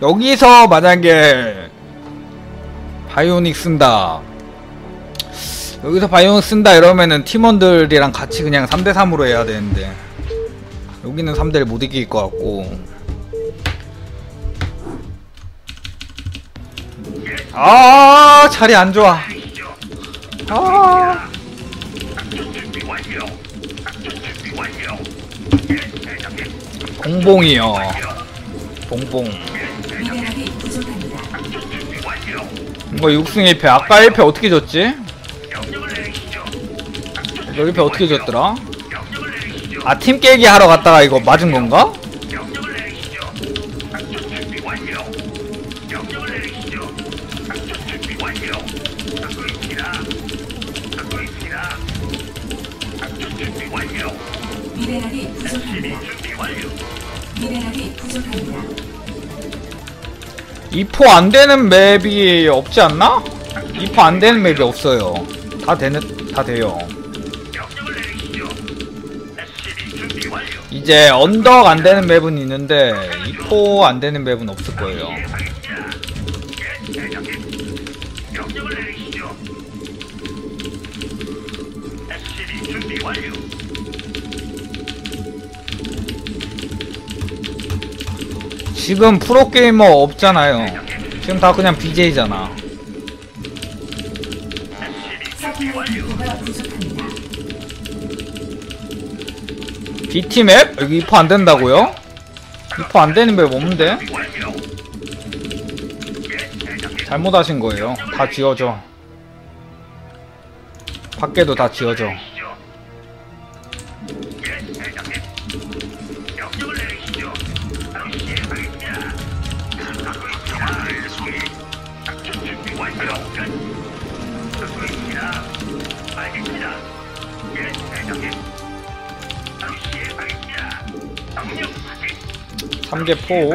여기서 만약에 바이오닉 쓴다. 여기서 바이오닉 쓴다 이러면은 팀원들이랑 같이 그냥 3대3으로 해야 되는데. 여기는 3대를 못 이길 것 같고. 아 자리 안 좋아. 아 봉봉이요 봉봉. 이거 6승 1패 아까 1패 어떻게 졌지? 이거 1패 어떻게 졌더라? 아 팀 깨기 하러 갔다가 이거 맞은 건가? 미네랄이 부족합니다. 미네랄이 부족합니다. 2포 안 되는 맵이 없지 않나? 2포 안 되는 맵이 없어요. 다 되는 다 돼요. 이제 언덕 안 되는 맵은 있는데 2포 안 되는 맵은 없을 거예요. 지금 프로게이머 없잖아요. 지금 다 그냥 BJ잖아. BT 맵? 여기 2포 안 된다고요? 2포 안 되는 맵 없는데? 잘못하신 거예요. 다 지워져. 밖에도 다 지워져. 삼개포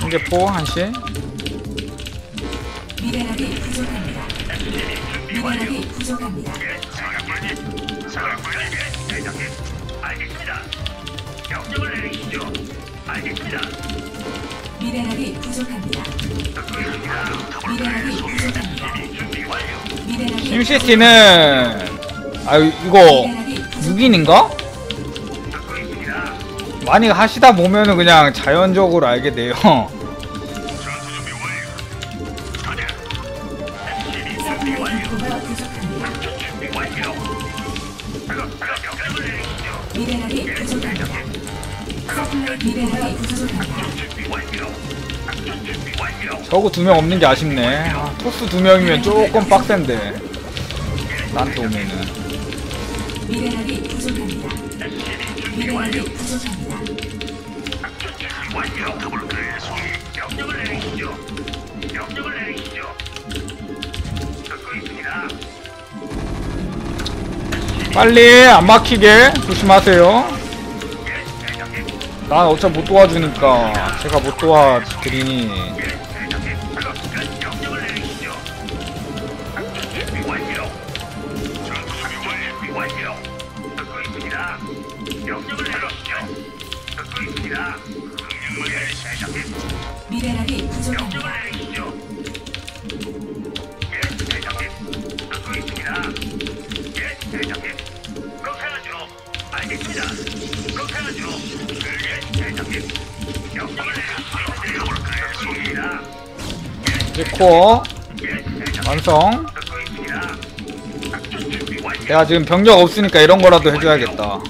3개포 한시 미네랄이 부족합니다. 미네랄이 부족합니다. 미네랄이 부족합니다. 미네랄이 부족합니다. 미네랄이 심시티는 아 이거 미네랄이 부족 6인인가? 많이 하시다 보면은 그냥 자연적으로 알게 돼요. 저거 두 명 없는 게 아쉽네. 아, 토스 두 명이면 조금 빡센데. 나한테 오면은. 미네랄이 부족합니다. 미네랄이 부족합니다. 빨리 안 막히게 조심하세요. 난 어차피 못 도와주니까 제가 못 도와드리니 코어 완성. 내가 지금 병력 없으니까 이런 거라도 해줘야겠다.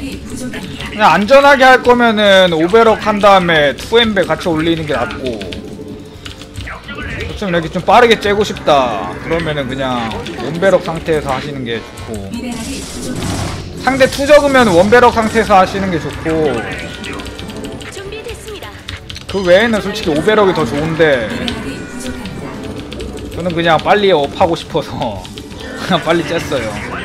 이 부족합니다. 그냥 안전하게 할 거면은 오베럭 한 다음에 투엠베 같이 올리는 게 낫고 좀 이렇게 좀 빠르게 째고 싶다 그러면은 그냥 원베럭 상태에서 하시는 게 좋고. 상대 투 적으면 원베럭 상태에서 하시는 게 좋고. 그 외에는 솔직히 오베럭이 더 좋은데. 저는 그냥 빨리 업하고 싶어서 그냥 빨리 쬐어요?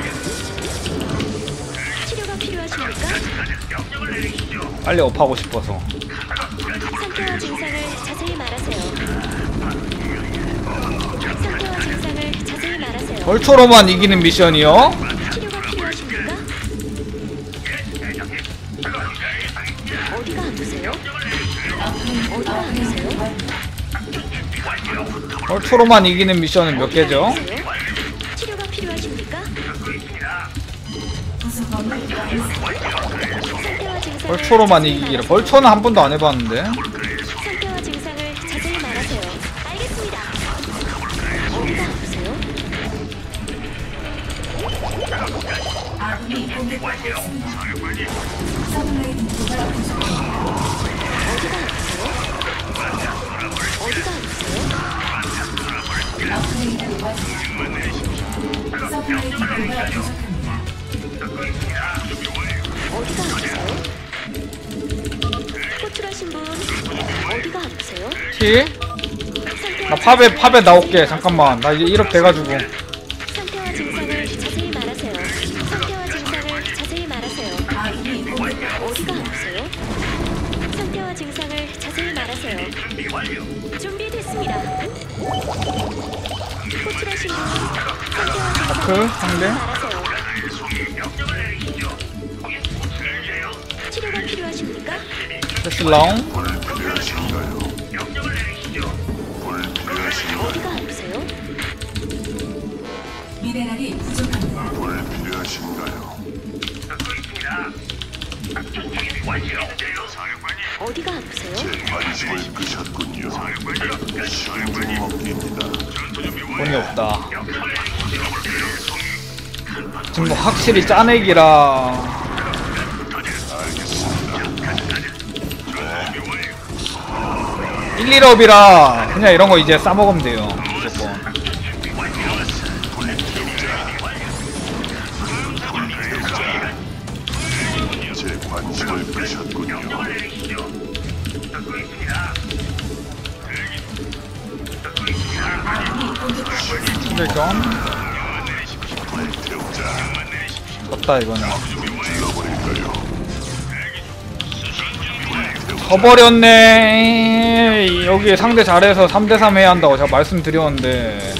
빨리 업하고 싶어서 상태와 증상을 자세히 말하세요. 상태와 증상을 자세히 말하세요. 벌초로만 이기는 미션이요? 벌초로만 이기는 미션은 몇 개죠? 치료가 필요하십니까? 벌초로만 말하세요. 벌초는 한 번도 안 해봤는데 상태와 증상을 자세히 말하세요. 알겠습니다. 어디가 아프세요? 아군이 공격받고 있습니다. 서플라이 인프가 부족합니다. 어디가 아프세요? 어디가 아프세요? 어디가 아프세요? 호출하신 분 어디가 아프세요? 티? 상태와 나 팝에 팝에 나올게 잠깐만 나 이제 1업 돼가지고 증상을 상대 필요하십니까? 패슬라운 어디가 아프세요? 어디가 아프세요? 관심을 끄셨군요. 돈이 없다 지금 뭐 확실히 짜내기라 알겠습니다. 1, 1업이라 그냥 이런 거 이제 싸먹으면 돼요 무조건 불태우자. 졌다 이거는? 져버렸네 여기 상대 잘해서 3대3 해야 한다고 제가 말씀드렸는데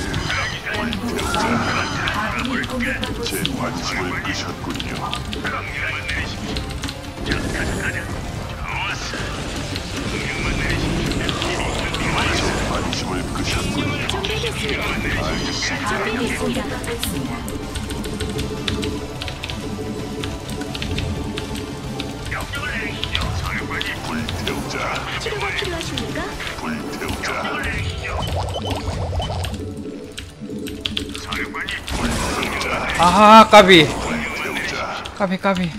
아하 까비. 까비 까비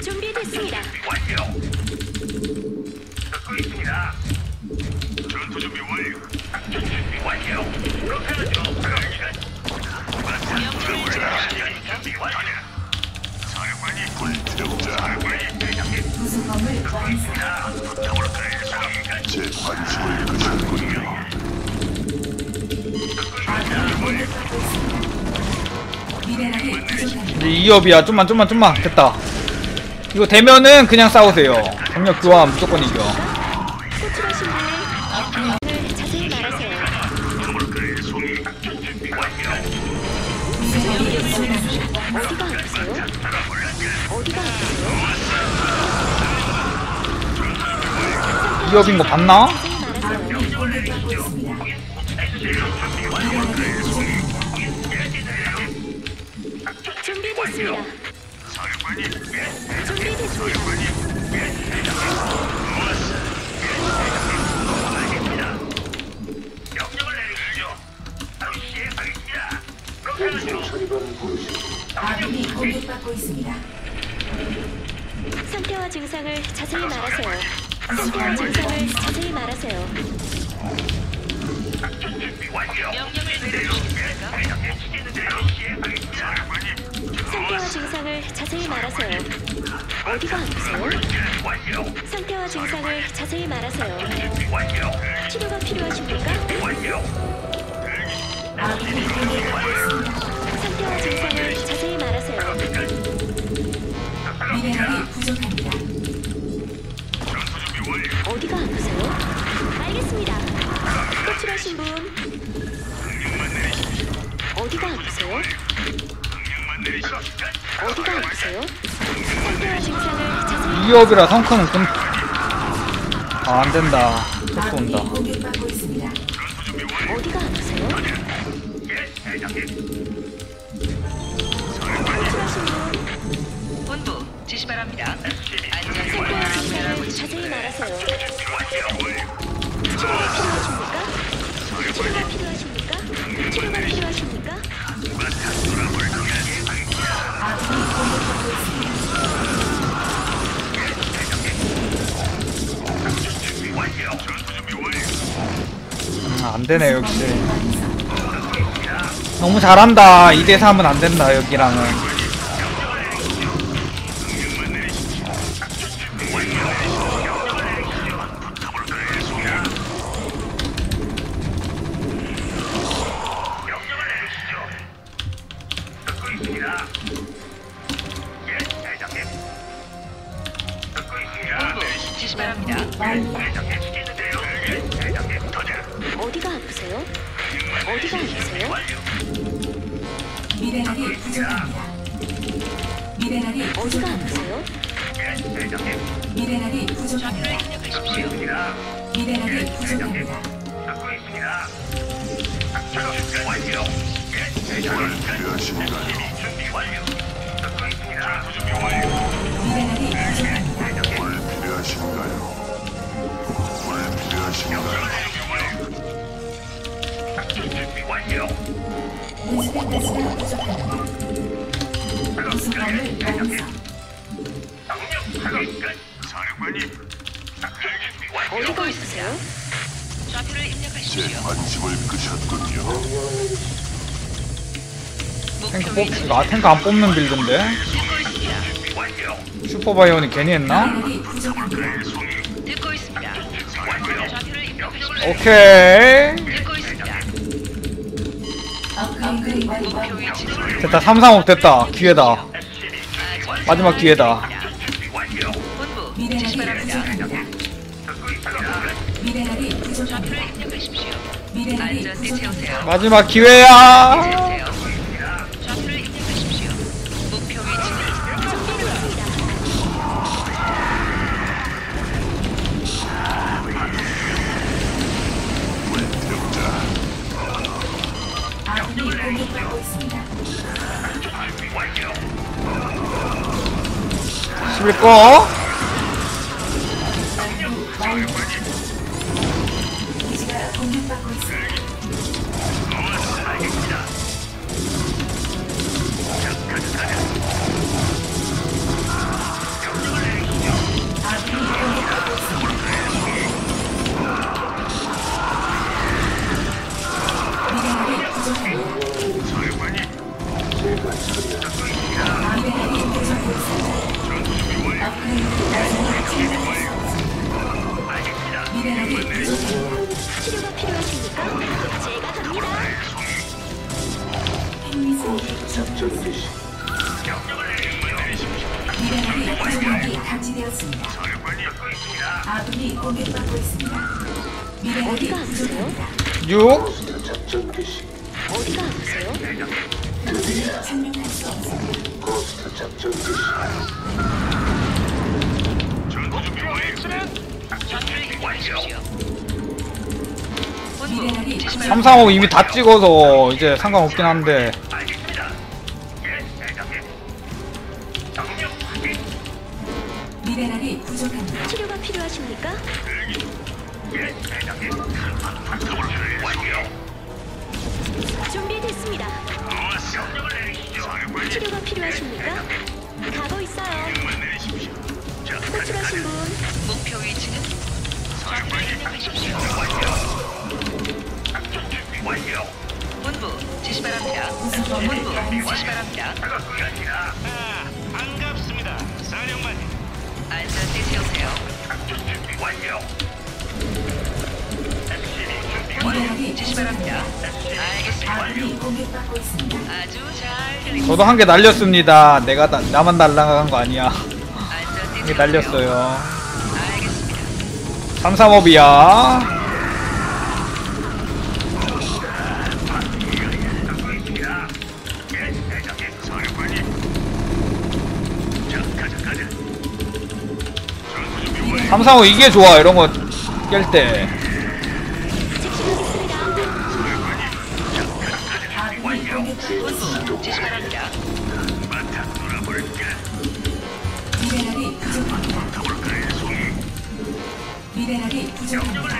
준비됐습니다. 있습니다. 미네랄이 부족합니다. 이제 2업이야 좀만 좀만 좀만 됐다 이거 되면은 그냥 싸우세요 경력 교환 무조건 이겨? 2업인 거 봤나? 공격받고 있습니다. 상태와 증상을 자세히 말하세요. 상태와 증상을 자세히 말하세요. 상태와 증상을 자세히 말하세요. 어디가 아프세요? 상태와 증상을 자세히 말하세요. 치료가 필요하십니까? 아군이 공격받고 있습니다. 자세히 2업이라 성크는 좀... 아 안된다. 어디가 아프세요? 호출하신 분. 본부 지시 바랍니다. 안전 자세히 말하세요. 치료가 필요하십니까? 치료가 필요하십니까? 치료가 필요 안되네 역시. 너무 잘한다. 2대3은 안된다 여기랑은 필요하신가요? 미네랄이 부족합니다. 뭘 필요하신가요? 뭘 필요하신가요? 인수된 가스가 부족합니다. 구성함을 완성. 어디가 아프세요? 좌표를 제 입력하십시오. 관심을 끄셨군요. 탱크 뽑.. 아 탱크 안 뽑는 빌드인데? 슈퍼바이온이 괜히 했나? 오케이. 됐다. 335 됐다. 기회다. 마지막 기회다. 지시 미네 11거 6 어디가 아프세요? 도저히 착륙할 수 없습니다. 좌표를 입력하십시오. 본부 미네랄이 지시 바랍니다. 335 이미 다 찍어서 이제 상관없긴 한데 미네랄이 부족합니다. 치료가 필요하십니까? 준비됐습니다. 필요하십니까? 가고 있어요. 호출하신 분 목표 위치는 좌표를 입력하십시오. 본부 지시 바랍니다. 본부 지시 바랍니다. 반갑습니다, 사령관님. 안전띠 세우세요. 미네랄이 지시 바랍니다. 알겠습니다. 아군이 공격받고 있습니다. 아주 잘 들리. 저도 한 개 날렸습니다. 내가 나, 나만 날라간 거 아니야. 안전띠 한개 세우세요. 날렸어요. 알겠습니다. 335이야. 삼삼오 이게 좋아 이런 거 깰 때. 미네랄이 부족합니다.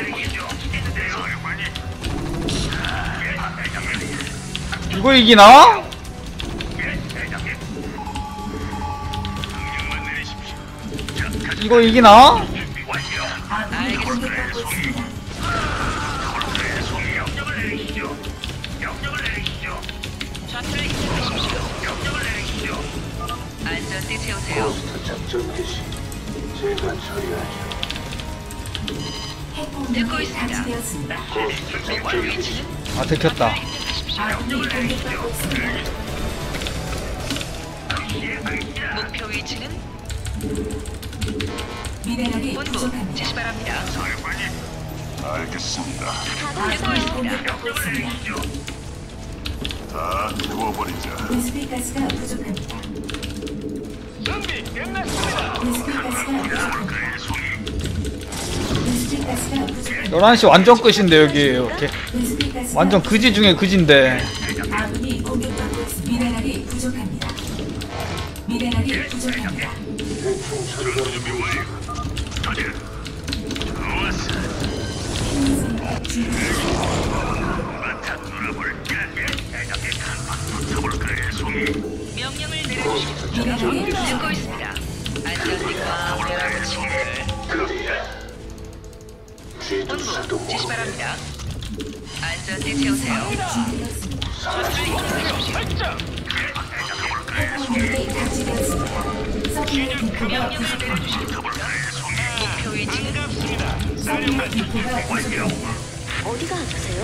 이거 이기나? 이거 이기나? 아군이 공격받고 있습니다. 좌표를 입력하십시오. 안전띠 세우세요. 작전 개시 제가 처리하죠. 목표 위치는 아 들켰다. 입력하십시오. 아군이 공격받고 있습니다. 목표 위치는 미네랄이 본부 부족합니다. 지시 바랍니다. 알겠습니다. 가고 아군이 있어요. 공격받고 있습니다. 다 태워버리자. 베스피 가스가 부족합니다. 준비 끝났습니다. 베스피 가스가 부족합니다. 베스피 가스가 부족합니다. 11시 완전 끝인데 여기 이렇게 완전 그지 중에 그지인데. 명령을 내려주십시오. 듣고 있습니다. 지시 바랍니다. 안전띠 세우세요. 준비되었습니다. 좌표를 입력하십시오. 핵폭력이 감지되었습니다. 서플라이 디포가 명령을 부족합니다. 내려주십시오. 목표 위치는 반갑습니다, 서플라이 사령관님. 디포가 부족합니다. 어디가 아프세요?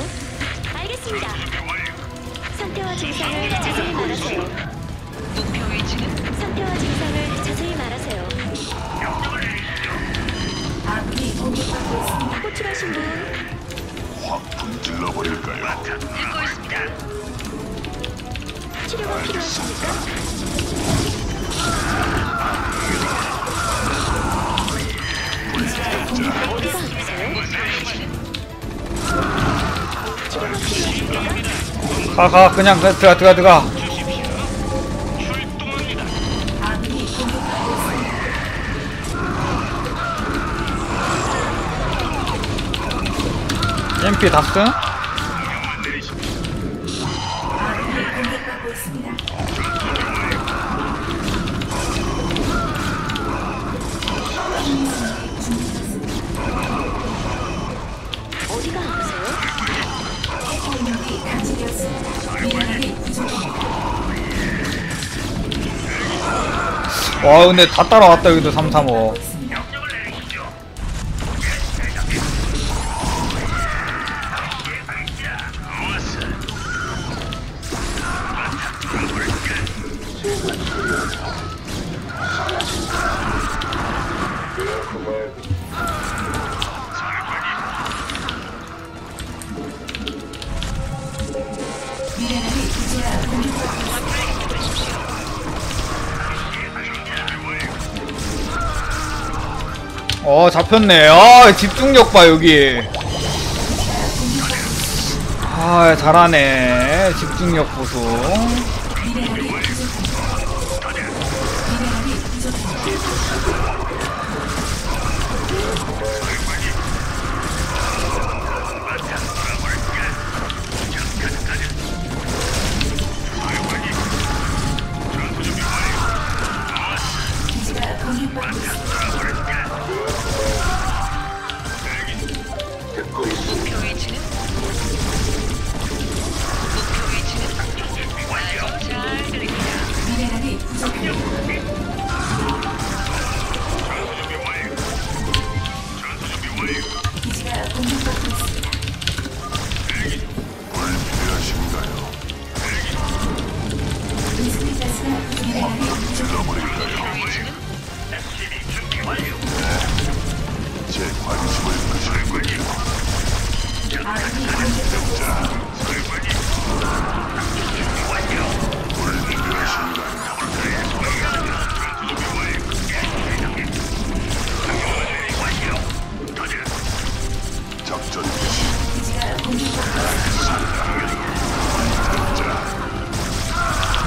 알겠습니다. 상태와 증상을 자세히 말하세요. 목표 위치는 상태와 증상을 자세히 말하세요. 아군이 공격받고 있습니다. 호출하신 분확 불질러 버릴까요? 듣고 있습니다. 치료가 필요하십니까? 어디가 아프세요? 치료가 필요하십니까? 가가 그냥 그, 들어가 들어가 들어가 합니다. 와 근데 다 따라왔다 여기도 335 어 잡혔네. 아 집중력 봐 여기. 아 잘하네. 집중력 보수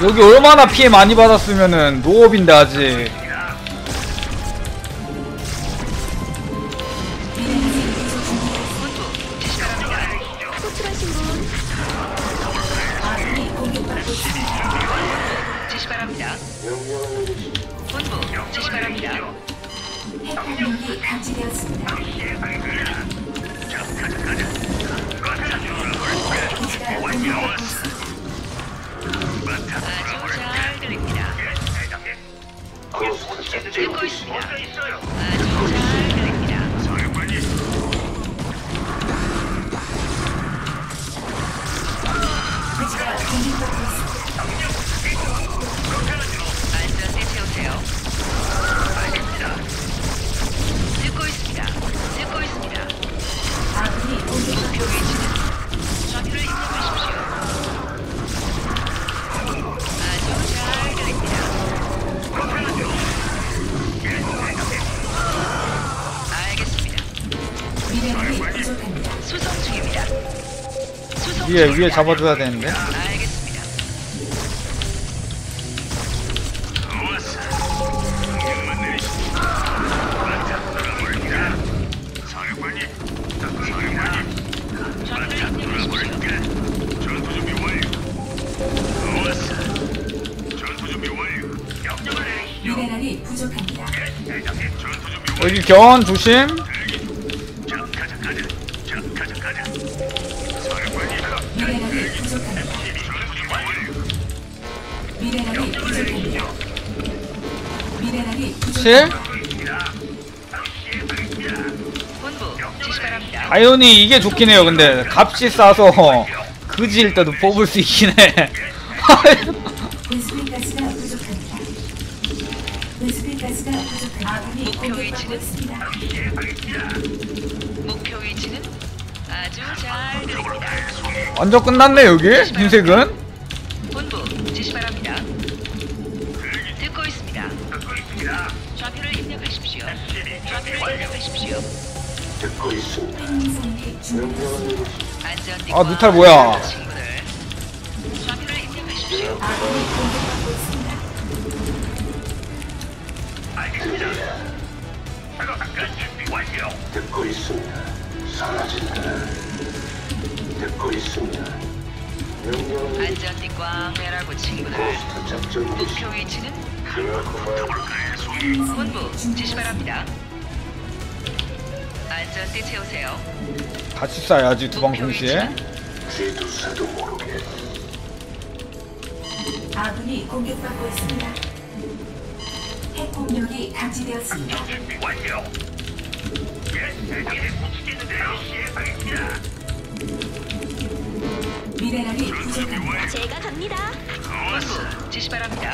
여기 얼마나 피해 많이 받았으면은 노업인데 아직 위에. 위에 잡아줘야 되는데. 여기 견 조심 미네랄이 부족합니다. 미네랄이 실 부족합니다. 본부 지시 바랍니다. 아이오니 이게 좋긴 해요 근데 값이 싸서 그지일 때도 뽑을 수 있긴 해 베스핀 가스가 부족합니다. 베스핀 가스가 부족합니다. 아군이 목표 공격받고 위치는? 있습니다. 목표 위치는 아주 잘 들립니다. 완전 끝났네 여기 흰색은 본부 지시 바랍니다. 있습니다. 아, 누탈 뭐야? 듣고 있습니다. 사라진다. 듣고 있습니다. 명령을 안전띠 꽉 매라고 친구들. 포스트 작전 개시. 목표 위치는 그렇구만. 본부 지시 바랍니다. 안전띠 채우세요. 같이 쏴야지 두 방 동시에 쥐두새도 모르게. 아군이 공격받고 있습니다. 핵폭력이 감지되었습니다. 미네랄이 부족합니다. 제가 갑니다. 본부 지시 바랍니다.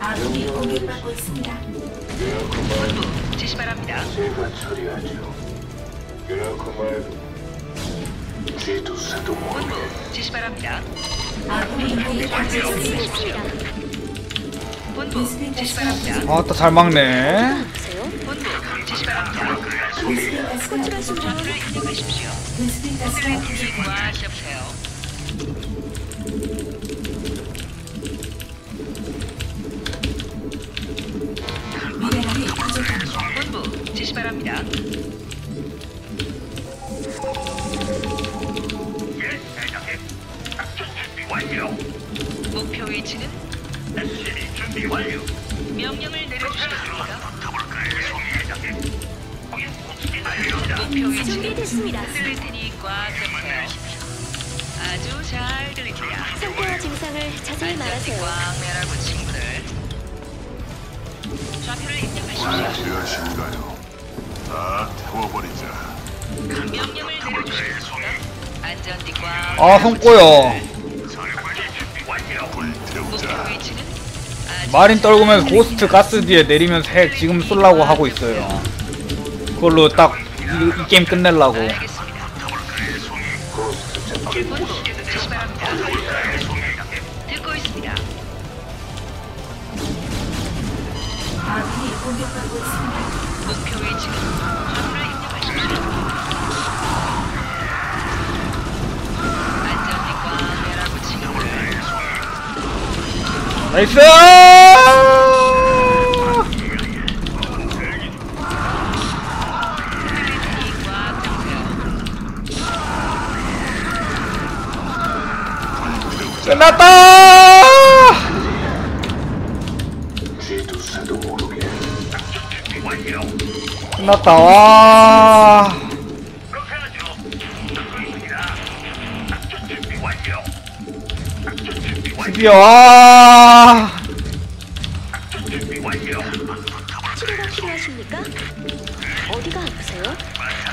아군이 공격받고 있습니다. 본부 지시 바랍니다. 제가 처리하죠. 말고. 쥐두새도. 본부 지시 바랍니다. 아군이 공격 받고 있습니다. 있습니다. 본부 지시 바랍니다. 아따 잘 막네. 본부 지시 바랍니다. 분 좌표를 입력하십시오. 잡으세요. 미네랄이 부족합니다. 본부 지시 바랍니다. 목표 위치는 명령을 내려주시겠습니까? 목표 위치는 준비됐습니다. 들릴 테니 꽉 잡으세요. 아주 잘 들립니다. 상태와 증상을 자세히 말하세요. 꽉 매라고 친구들. 좌표를 입력하십시오. 안녕하신가요? 다 태워버리자. 명령을 내려주시겠습니까? 안전띠 꽉 아 손 꼬여 마린 떨구면서 고스트 가스 뒤에 내리면서 핵 지금 쏠라고 하고 있어요. 그걸로 딱 이, 이 게임 끝내려고. 나이스! 끝났다! 끝났다, 와. 와. 치료가 필요하십니까? 어디가 아프세요?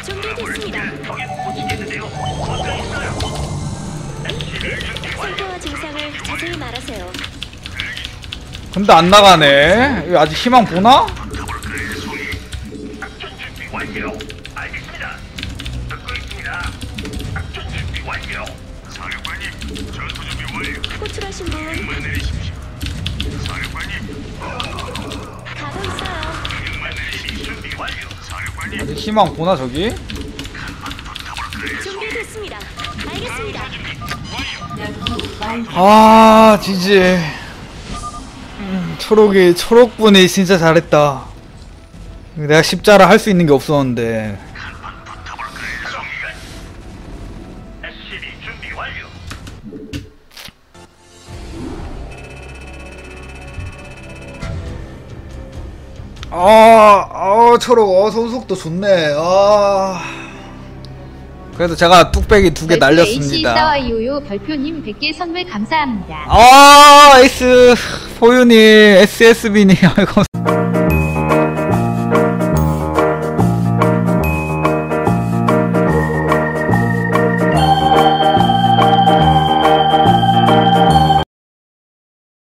준비됐습니다. 상태와 증상을 자세히 말하세요. 근데 안 나가네. 이거 아직 희망 보나? 희망 보나, 저기? 준비됐습니다. 알겠습니다. 아, 지지. 음, 초록이, 초록분이 진짜 잘했다. 내가 십자라 할 수 있는 게 없었는데. 아, 아, 초록, 어, 손속도 좋네. 아. 그래도 제가 뚝배기 두 개 날렸습니다. 싸와요요 별표님 100개 선물 감사합니다. 아, 에이스, 포유님, SSB님, 아이고.